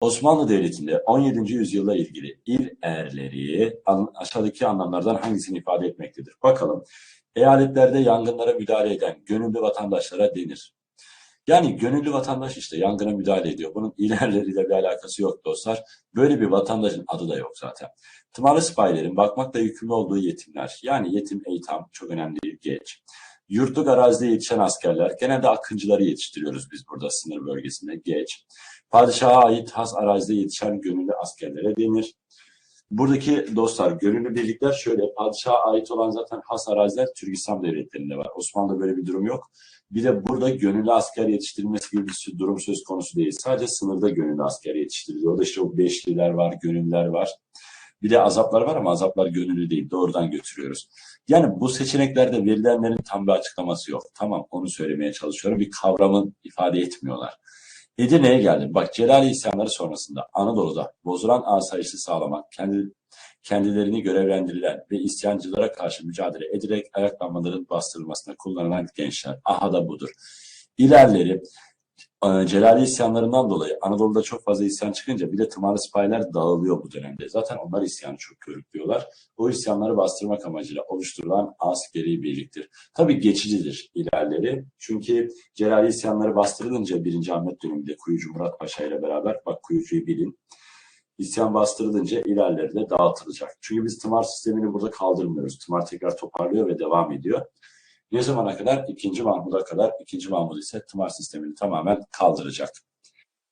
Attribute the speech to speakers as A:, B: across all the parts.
A: Osmanlı Devleti'nde 17. yüzyılla ilgili il erleri aşağıdaki anlamlardan hangisini ifade etmektedir? Bakalım. Eyaletlerde yangınlara müdahale eden gönüllü vatandaşlara denir. Yani gönüllü vatandaş işte yangına müdahale ediyor. Bunun ilerleriyle bir alakası yok dostlar. Böyle bir vatandaşın adı da yok zaten. Tımarlı sipahilerin bakmakla yükümlü olduğu yetimler. Yani yetim eğitim çok önemli değil. Geç. Yurtluk arazide yetişen askerler. Genelde akıncıları yetiştiriyoruz biz burada sınır bölgesinde. Geç. Padişaha ait has arazide yetişen gönüllü askerlere denir. Buradaki dostlar gönüllü birlikler şöyle padişaha ait olan zaten has araziler Türk İslam devletlerinde var. Osmanlı'da böyle bir durum yok. Bir de burada gönüllü asker yetiştirilmesi gibi bir durum söz konusu değil. Sadece sınırda gönüllü asker yetiştiriliyor. Orada işte o beşliler var, gönüllüler var. Bir de azaplar var ama azaplar gönüllü değil. Doğrudan götürüyoruz. Yani bu seçeneklerde verilenlerin tam bir açıklaması yok. Tamam onu söylemeye çalışıyorum. Bir kavramın ifade etmiyorlar. Edirne'ye geldim. Bak Celali isyanları sonrasında Anadolu'da bozulan asayişi sağlamak, kendi, kendilerini görevlendirilen ve isyancılara karşı mücadele ederek ayaklanmaların bastırılmasına kullanılan gençler. Aha da budur. İlerleri Celali isyanlarından dolayı Anadolu'da çok fazla isyan çıkınca bir de tımarlı sipahiler dağılıyor bu dönemde. Zaten onlar isyanı çok körüklüyorlar. O isyanları bastırmak amacıyla oluşturulan askeri birliktir. Tabii geçicidir ilerleri. Çünkü Celali isyanları bastırılınca 1. Ahmet döneminde Kuyucu Murat Paşa ile beraber, bak Kuyucu'yu bilin, isyan bastırılınca ilerleri de dağıtılacak. Çünkü biz tımar sistemini burada kaldırmıyoruz. Tımar tekrar toparlıyor ve devam ediyor. Ne zamana kadar? İkinci Mahmud'a kadar. İkinci Mahmud ise tımar sistemini tamamen kaldıracak.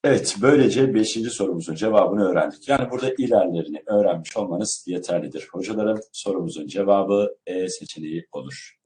A: Evet, böylece beşinci sorumuzun cevabını öğrendik. Yani burada ilerlerini öğrenmiş olmanız yeterlidir. Hocaların sorumuzun cevabı E seçeneği olur.